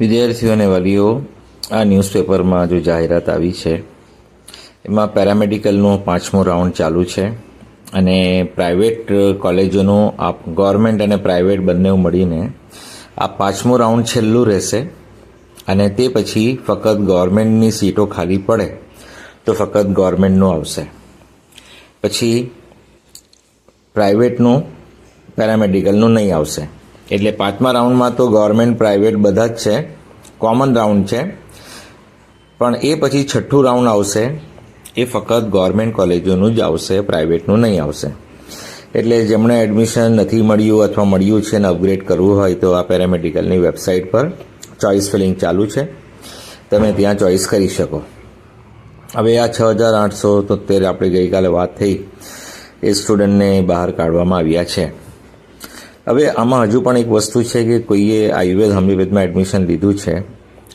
વિદ્યાર્થીઓ અને વાલીઓ આ ન્યૂઝપેપરમાં જો જાહેરાત આવી છે, એમાં પેરામેડિકલનો પાંચમો રાઉન્ડ ચાલુ છે અને પ્રાઇવેટ કોલેજોનું આ ગવર્મેન્ટ અને પ્રાઇવેટ બંને મળીને આ પાંચમો રાઉન્ડ છેલ્લું રહેશે અને તે પછી ફક્ત ગવર્મેન્ટની સીટો ખાલી પડે તો ફક્ત ગવર્મેન્ટનું આવશે. પછી પ્રાઇવેટનું, પેરામેડિકલનું નહીં આવશે. એટલે પાંચમા રાઉન્ડમાં તો ગવર્મેન્ટ પ્રાઇવેટ બધા જ છે. કોમન રાઉન્ડ છે. પણ એ પછી છઠ્ઠું રાઉન્ડ આવશે. એ ફક્ત ગવર્મેન્ટ કોલેજોનું જ આવશે પ્રાઇવેટનું નહીં આવશે. એટલે જેમણે એડમિશન નથી મળ્યું અથવા મળ્યું છે અને અપગ્રેડ કરવું હોય તો આ પેરામેડિકલની વેબસાઇટ પર ચોઇસ ફિલિંગ ચાલુ છે. તમે ત્યાં ચોઇસ કરી શકો. હવે આ છ હજાર આઠસો તોતેર આપણે ગઈકાલે વાત થઈ. એ સ્ટુડન્ટને બહાર કાઢવામાં આવ્યા છે. હવે આમાં હજુ પણ એક વસ્તુ છે કે કોઈએ આયુર્વેદ હોમિયોપેથમાં એડમિશન લીધું છે.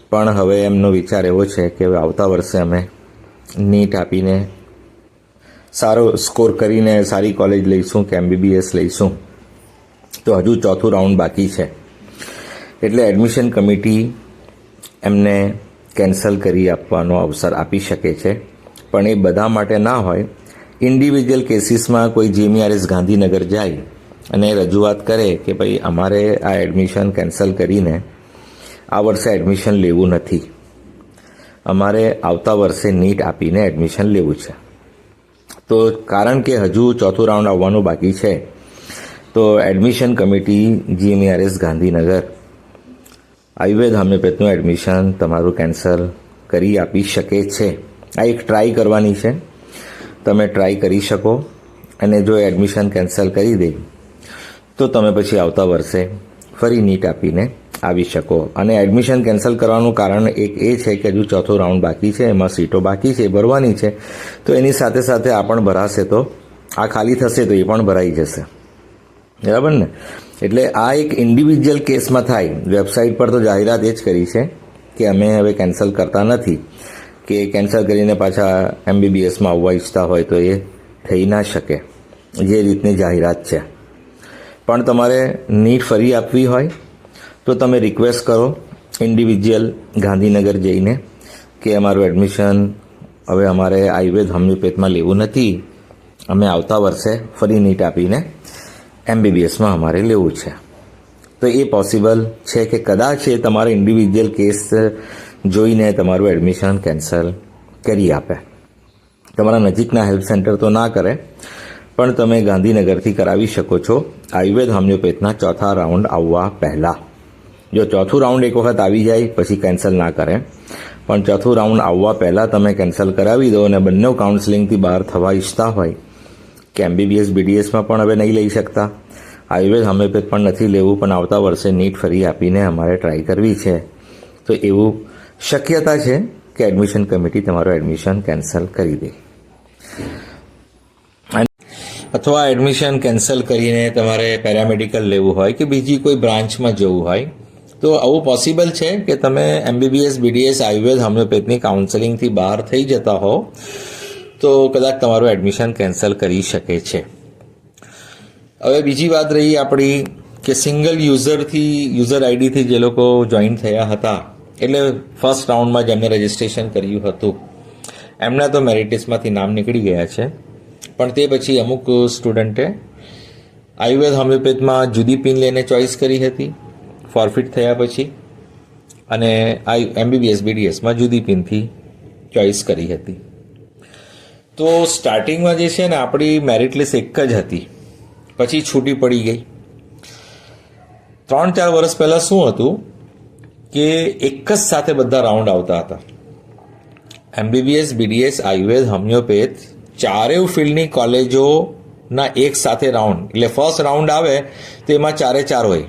પણ હવે એમનો વિચાર એવો છે કે હવે આવતા વર્ષે અમે નીટ આપીને સારો સ્કોર કરીને સારી કોલેજ લઈશું, કે એમબીબીએસ લઈશું. તો હજુ ચોથું રાઉન્ડ બાકી છે. એટલે એડમિશન કમિટી એમને કેન્સલ કરી આપવાનો અવસર આપી શકે છે. પણ એ બધા માટે ના હોય. ઇન્ડિવિજ્યુઅલ કેસીસમાં કોઈ જીએમઆરએસ ગાંધીનગર જાય અને રજૂઆત કરે કે ભાઈ અમારે આ એડમિશન કેન્સલ કરીને આ વર્ષે એડમિશન લેવું નથી. અમારે આવતા વર્ષે નીટ આપીને એડમિશન લેવું છે. તો કારણ કે હજુ ચોથું રાઉન્ડ આવવાનું બાકી છે, તો admission committee GMRS Gandhinagar, Ayurveda હોમિયોપેથનું admission તમારું કેન્સલ કરી આપી શકે છે. આ એક ટ્રાય કરવાની છે. તમે ટ્રાય કરી શકો. અને જો એડમિશન કેન્સલ કરી દે તો તમે પછી આવતા વર્ષે ફરી નીટ આપીને આવી શકો. અને એડમિશન કેન્સલ કરવાનું કારણ એક એ છે કે હજુ ચોથો રાઉન્ડ બાકી છે, એમાં સીટો બાકી છે ભરવાની છે. તો એની સાથે સાથે આ પણ ભરાશે તો, આ ખાલી થશે તો એ પણ ભરાઈ જશે. બરાબર ને? એટલે આ એક ઇન્ડિવિજ્યુઅલ કેસમાં થાય. વેબસાઇટ પર તો જાહેરાત એ જ કરી છે કે અમે હવે કેન્સલ કરતા નથી. કે કેન્સલ કરીને પાછા એમબીબીએસમાં આવવા ઈચ્છતા હોય તો એ થઈ ના શકે. જે રીતની જાહેરાત છે. પણ તમારે નીટ ફરી આપવી હોય તો તમે રિક્વેસ્ટ કરો ઇન્ડિવિજ્યુઅલ ગાંધીનગર જઈને કે અમારું એડમિશન હવે અમારે આયુર્વેદ હોમિયોપેથમાં લેવું નથી. અમે આવતા વર્ષે ફરી નીટ આપીને એમબીબીએસમાં અમારે લેવું છે. તો એ પોસિબલ છે કે કદાચ એ તમારે ઇન્ડિવિજ્યુઅલ કેસ જોઈને તમારું એડમિશન કેન્સલ કરી આપે. તમારા નજીકના હેલ્થ સેન્ટર તો ના કરે પણ તમે ગાંધીનગરથી કરાવી શકો છો. આયુર્વેદ હોમિયોપેથના ચોથા રાઉન્ડ આવવા પહેલાં. જો ચોથું રાઉન્ડ એક વખત આવી જાય, પછી કેન્સલ ના કરે. પણ ચોથું રાઉન્ડ આવવા પહેલાં તમે કેન્સલ કરાવી દો અને બંને કાઉન્સેલિંગથી બહાર થવા ઈચ્છતા હોય, કે એમબીબીએસ, બીડીએસમાં પણ હવે નહીં લઈ શકતા. આયુર્વેદ હોમિયોપેથ પણ નથી લેવું, પણ આવતા વર્ષે નીટ ફરી આપીને અમારે ટ્રાય કરવી છે. તો એવું શક્યતા છે કે એડમિશન કમિટી તમારું એડમિશન કેન્સલ કરી દે. અથવા એડમિશન કેન્સલ કરીને તમારે પેરામેડિકલ લેવું હોય કે બીજી કોઈ બ્રાન્ચમાં જવું હોય, તો આવું પોસિબલ છે કે તમે એમબીબીએસ બીડીએસ આયુર્વેદ હોમિયોપેથની કાઉન્સેલિંગથી બહાર થઈ જતા હો તો કદાચ તમારું એડમિશન કેન્સલ કરી શકે છે. હવે બીજી વાત રહી આપણી કે સિંગલ યુઝરથી યુઝર આઈડીથી જે લોકો જોઈન થયા હતા, એટલે ફર્સ્ટ રાઉન્ડમાં જેમને રજિસ્ટ્રેશન કર્યું હતું, એમના તો મેરિટિસમાંથી નામ નીકળી ગયા છે. પણ તે પછી અમુક સ્ટુડન્ટે આયુર્વેદ હોમિયોપેથમાં જુદી પિન લઈને ચોઇસ કરી હતી ફોરફિટ થયા પછી, અને આ એમબીબીએસ, બીડીએસમાં જુદી પિનથી ચોઇસ કરી હતી. તો સ્ટાર્ટિંગમાં જે છે ને, આપણી મેરિટ લિસ્ટ એક જ હતી. પછી છૂટી પડી ગઈ. ત્રણ ચાર વર્ષ પહેલાં શું હતું કે એક જ સાથે બધા રાઉન્ડ આવતા હતા. એમબીબીએસ, બીડીએસ, આયુર્વેદ, હોમિયોપેથ ચારેય ફિલ્ડની કોલેજોના એક સાથે રાઉન્ડ એટલે ફર્સ્ટ રાઉન્ડ આવે તો એમાં ચારે ચાર હોય.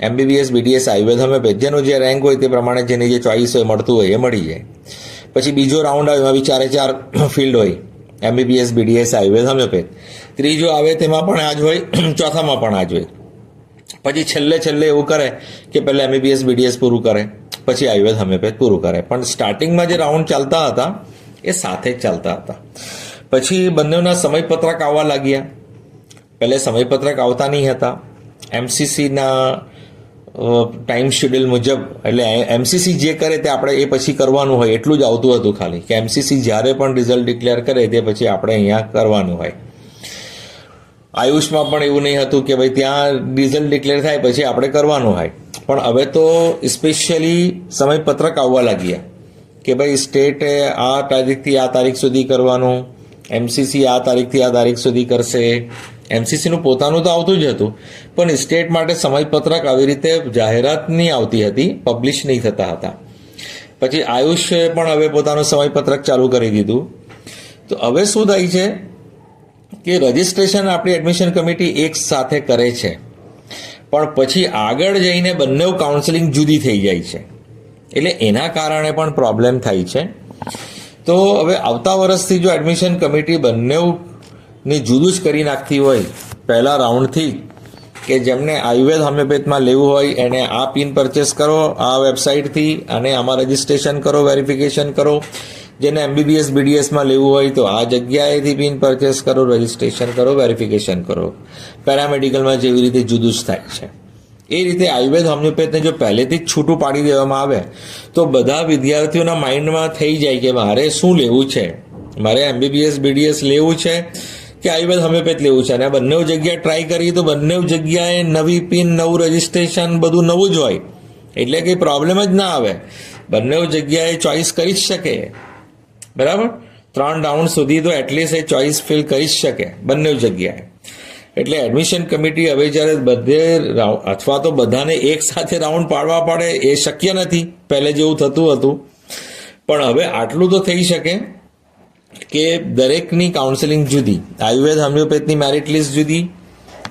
એમબીબીએસ બીડીએસ આયુર્વેદ હોમિયોપેથ જેનો જે રેન્ક હોય તે પ્રમાણે જેની જે ચોઈસ હોય, મળતું હોય, એ મળી જાય. પછી બીજો રાઉન્ડ આવે, એમાં બી ચારે ચાર ફિલ્ડ હોય. એમબીબીએસ બીડીએસ આયુર્વેદ હોમિયોપેથ ત્રીજો આવે તેમાં પણ આ જ હોય, ચોથામાં પણ આ જ હોય. પછી છેલ્લે છેલ્લે એવું કરે કે પહેલાં એમબીબીએસ બીડીએસ પૂરું કરે, પછી આયુર્વેદ હોમિયોપેથ પૂરું કરે. પણ સ્ટાર્ટિંગમાં જે રાઉન્ડ ચાલતા હતા, એ સાથે જ ચાલતા હતા. પછી બંનેના સમયપત્રક આવવા લાગ્યા. પહેલે સમયપત્રક આવતા નહીં હતા. એમસીસીના ટાઈમ શેડ્યુલ મુજબ, એટલે એમસીસી જે કરે તે આપણે એ પછી કરવાનું હોય, એટલું જ આવતું હતું ખાલી. કે એમસીસી જ્યારે પણ રિઝલ્ટ ડિક્લેર કરે તે પછી આપણે અહીંયા કરવાનું હોય. આયુષમાં પણ એવું નહીં હતું કે ભાઈ ત્યાં રિઝલ્ટ ડિક્લેર થાય પછી આપણે કરવાનું હોય. પણ હવે તો સ્પેશિયલી સમયપત્રક આવવા લાગ્યા. કે ભાઈ સ્ટેટે આ તારીખથી આ તારીખ સુધી કરવાનું એમસીસી આ તારીખથી આ તારીખ સુધી કરશે. એમસીસીનું પોતાનું તો આવતું જ હતું, પણ સ્ટેટ માટે સમયપત્રક આવી રીતે જાહેરાત નહીં આવતી હતી, પબ્લિશ નહીં થતા હતા. પછી આયુષ્ય પણ હવે પોતાનું સમયપત્રક ચાલુ કરી દીધું. તો હવે શું થાય છે કે રજિસ્ટ્રેશન આપણી એડમિશન કમિટી એક સાથે કરે છે, પણ પછી આગળ જઈને બંને કાઉન્સેલિંગ જુદી થઈ જાય છે. એટલે એના કારણે પણ પ્રોબ્લેમ થાય છે. તો હવે આવતા વર્ષથી જો એડમિશન કમિટી બંને જુદું જ કરી નાખતી હોય, પહેલા રાઉન્ડથી કે જેમને આયુર્વેદ હોમિયોપેથમાં લેવું હોય, એને આ પિન પરચેસ કરો, આ વેબસાઇટથી અને આમાં રજિસ્ટ્રેશન કરો વેરિફિકેશન કરો, જેને એમબીબીએસ બીડીએસમાં લેવું હોય, તો આ જગ્યાએથી પિન પરચેસ કરો રજિસ્ટ્રેશન કરો વેરિફિકેશન કરો. પેરામેડિકલમાં જેવી રીતે જુદું જ થાય છે. એ રીતે આયુર્વેદ હોમિયોપેથને જો પહેલેથી જ છૂટું પાડી દેવામાં આવે, તો બધા વિદ્યાર્થીઓના માઇન્ડમાં થઈ જાય કે મારે શું લેવું છે? મારે એમબીબીએસ, બીડીએસ લેવું છે કે આયુર્વેદ હોમિયોપેથ લેવું છે? અને આ બંને જગ્યાએ ટ્રાય કરીએ તો બંને જગ્યાએ નવી પિન, નવું રજિસ્ટ્રેશન બધું નવું જ હોય. એટલે કંઈ પ્રોબ્લેમ જ ના આવે. બંને જગ્યાએ ચોઈસ કરી જ શકે. બરાબર? ત્રણ રાઉન્ડ સુધી તો એટલીસ્ટ એ ચોઈસ ફિલ કરી જ શકે બંને જગ્યાએ. એટલે એડમિશન કમિટી હવે જ્યારે બધે અથવા તો બધાને એક સાથે રાઉન્ડ પાડવા પડે એ શક્ય નથી. પહેલે જેવું થતું હતું. પણ હવે આટલું તો થઈ શકે કે દરેકની કાઉન્સેલિંગ જુદી, આયુર્વેદ હોમિયોપેથની મેરિટ લિસ્ટ જુદી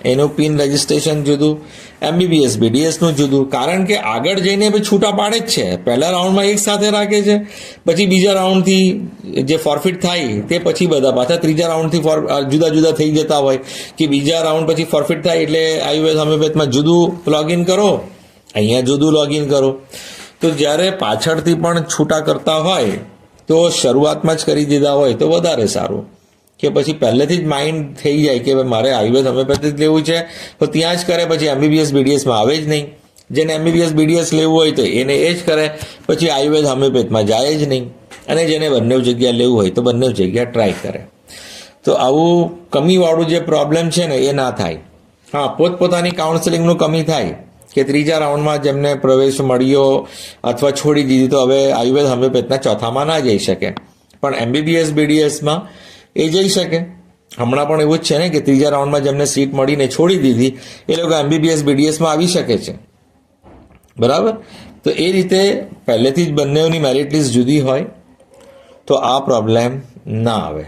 એનું પિન રજિસ્ટ્રેશન જુદું એમબીબીએસ બીડીએસનું જુદું. કારણ કે આગળ જઈને પછી છૂટા પાડે જ છે. પહેલા રાઉન્ડમાં એક સાથે રાખે છે. પછી બીજા રાઉન્ડથી જે ફોરફિટ થાય, તે પછી બધા પાછા ત્રીજા રાઉન્ડથી ફોર જુદા જુદા થઈ જતા હોય. કે બીજા રાઉન્ડ પછી ફોરફિટ થાય એટલે આયુર્વેદ હોમિયોપેથમાં જુદું લોગિન કરો. અહીંયા જુદું લોગિન કરો. તો જ્યારે પાછળથી પણ છૂટા કરતા હોય, તો શરૂઆતમાં જ કરી દીધા હોય, તો વધારે સારું. કે પછી પહેલેથી જ માઇન્ડ થઈ જાય કે મારે આયુર્વેદ હોમિયોપેથી જ લેવું છે, તો ત્યાં જ કરે, પછી એમબીબીએસ બીડીએસમાં આવે જ નહીં. જેને એમબીબીએસ બીડીએસ લેવું હોય તો એને એ જ કરે, પછી આયુર્વેદ હોમિયોપેથમાં જાય જ નહીં. અને જેને બંને જગ્યા લેવું હોય તો બંને જગ્યા ટ્રાય કરે. તો આવું કમીવાળું જે પ્રોબ્લેમ છે ને, એ ના થાય. હા, પોતપોતાની કાઉન્સેલિંગનું કમી થાય કે ત્રીજા રાઉન્ડમાં જેમને પ્રવેશ મળ્યો અથવા છોડી દીધી, તો હવે આયુર્વેદ હોમિયોપેથના ચોથામાં ના જઈ શકે. પણ એમબીબીએસ બીડીએસમાં એ જઈ શકે. હમણાં પણ એવું જ છે ને કે ત્રીજા રાઉન્ડમાં જેમને સીટ મળીને છોડી દીધી, એ લોકો એમબીબીએસ બીડીએસમાં આવી શકે છે. બરાબર? તો એ રીતે પહેલેથી જ બંનેઓની મેરિટ લિસ્ટ જુદી હોય, તો આ પ્રોબ્લેમ ના આવે.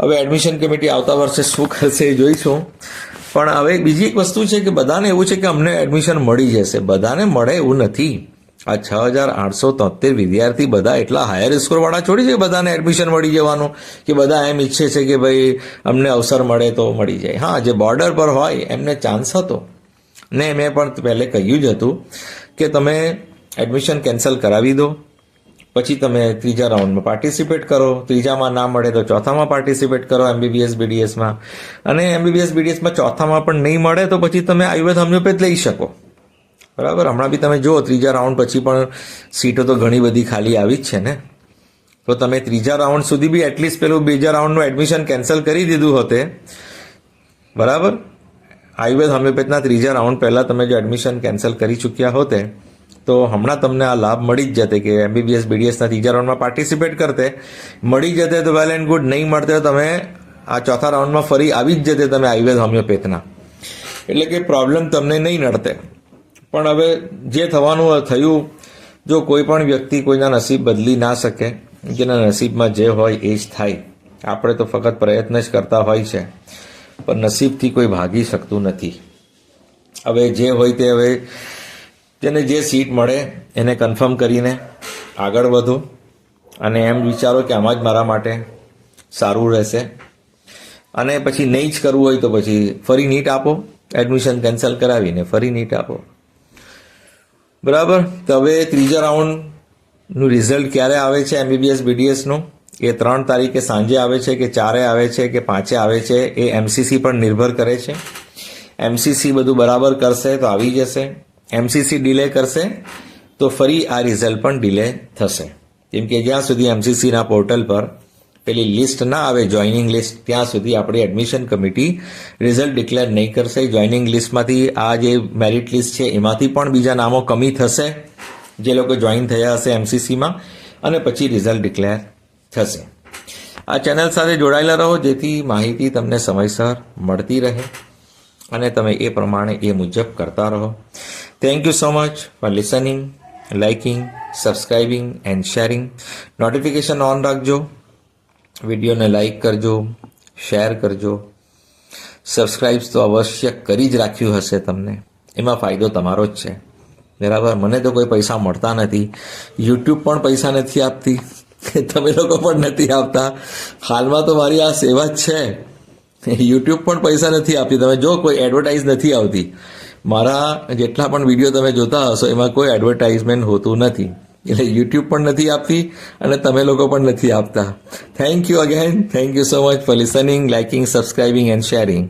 હવે એડમિશન કમિટી આવતા વર્ષે શું કરશે એ જોઈશું. પણ હવે બીજી એક વસ્તુ છે કે બધાને એવું છે કે અમને એડમિશન મળી જશે. બધાને મળે એવું નથી. આ છ હજાર આઠસો તોતેર વિદ્યાર્થી બધા એટલા હાયર સ્કોરવાળા છોડી છે બધાને એડમિશન મળી જવાનું? કે બધા એમ ઈચ્છે છે કે ભાઈ અમને અવસર મળે તો મળી જાય. હા, જે બોર્ડર પર હોય એમને ચાન્સ હતો. ને મેં પણ પહેલે કહ્યું જ હતું કે તમે એડમિશન કેન્સલ કરાવી દો. પછી તમે ત્રીજા રાઉન્ડમાં પાર્ટિસિપેટ કરો. ત્રીજામાં ના મળે તો ચોથામાં પાર્ટિસિપેટ કરો એમબીબીએસ બીડીએસમાં અને એમબીબીએસ બીડીએસમાં ચોથામાં પણ નહીં મળે તો પછી તમે આયુર્વેદ હોમિયોપેથ લઈ શકો. બરાબર? હમણાં બી તમે જુઓ, ત્રીજા રાઉન્ડ પછી પણ સીટો તો ઘણી બધી ખાલી આવી જ છે ને? તો તમે ત્રીજા રાઉન્ડ સુધી બી એટલીસ્ટ પેલું બીજા રાઉન્ડનું એડમિશન કેન્સલ કરી દીધું હોતે. બરાબર? આયુર્વેદ હોમિયોપેથના ત્રીજા રાઉન્ડ પહેલાં તમે જો એડમિશન કેન્સલ કરી ચૂક્યા હોતે, તો હમણાં તમને આ લાભ મળી જ જતે કે એમબીબીએસ બીડીએસના ત્રીજા રાઉન્ડમાં પાર્ટિસિપેટ કરતે. મળી જતે તો વેલ એન્ડ ગુડ નહીં મળતે તમે આ ચોથા રાઉન્ડમાં ફરી આવી જ જતે તમે આયુર્વેદ હોમિયોપેથના. એટલે કે પ્રોબ્લેમ તમને નહીં નડતે. પણ હવે જે થવાનું થયું, જો કોઈ પણ વ્યક્તિ કોઈના નસીબ બદલી ના શકે, જેના નસીબમાં જે હોય એ જ થાય. આપણે તો ફક્ત પ્રયત્ન જ કરતા હોય છે, પણ નસીબથી કોઈ ભાગી શકતું નથી. હવે જે હોય તે હવે તેને જે સીટ મળે, એને કન્ફર્મ કરીને આગળ વધો. અને એમ વિચારો કે આમાં જ મારા માટે સારું રહેશે. અને પછી નહીં જ કરવું હોય તો પછી ફરી નીટ આપો, એડમિશન કેન્સલ કરાવીને ફરી નીટ આપો. બરાબર? તો હવે ત્રીજા રાઉન્ડનું રિઝલ્ટ ક્યારે આવે છે એમબીબીએસ, બીડીએસનું? એ ત્રણ તારીખે સાંજે આવે છે કે ચારે આવે છે કે પાંચે આવે છે? એ એમસીસી પર નિર્ભર કરે છે. એમસીસી બધું બરાબર કરશે તો આવી જશે. એમસીસી ડિલે કરશે તો ફરી આ રિઝલ્ટ પણ ડિલે થશે. કેમ કે જ્યાં સુધી એમસીસીના પોર્ટલ પર પેલી લિસ્ટ ના આવે, જોઈનિંગ લિસ્ટ, ત્યાં સુધી આપણી એડમિશન કમિટી રિઝલ્ટ ડિક્લેર નહીં કરશે. જોઈનિંગ લિસ્ટમાંથી આ જે મેરિટ લિસ્ટ છે, એમાંથી પણ બીજા નામો કમી થશે, જે લોકો જોઈન થયા હશે એમસીસીમાં અને પછી રિઝલ્ટ ડિક્લેર થશે. આ ચેનલ સાથે જોડાયેલા રહો, જેથી માહિતી તમને સમયસર મળતી રહે, અને તમે એ પ્રમાણે એ મુજબ કરતા રહો. Thank you so much for listening liking subscribing and sharing notification on રાખજો. વિડીયોને લાઈક કરજો, શેર કરજો. સબસ્ક્રાઇબ તો અવશ્ય કરી જ રાખ્યું હશે તમને. એમાં ફાયદો તમારો જ છે. બરાબર? મને તો કોઈ પૈસા મળતા નથી. યુટ્યુબ પણ પૈસા નથી આપતી. તમે લોકો પણ નથી આપતા. હાલમાં તો મારી આ સેવા જ છે. યુટ્યુબ પણ પૈસા નથી આપતી. તમે જો કોઈ એડવર્ટાઇઝ નથી આવતી. મારા જેટલા પણ વીડિયો તમે જોતા હશો, એમાં કોઈ એડવર્ટાઇઝમેન્ટ હોતું નથી. એટલે યુટ્યુબ પણ નથી આપતી અને તમે લોકો પણ નથી આપતા. Thank you again thank you so much for listening liking subscribing and sharing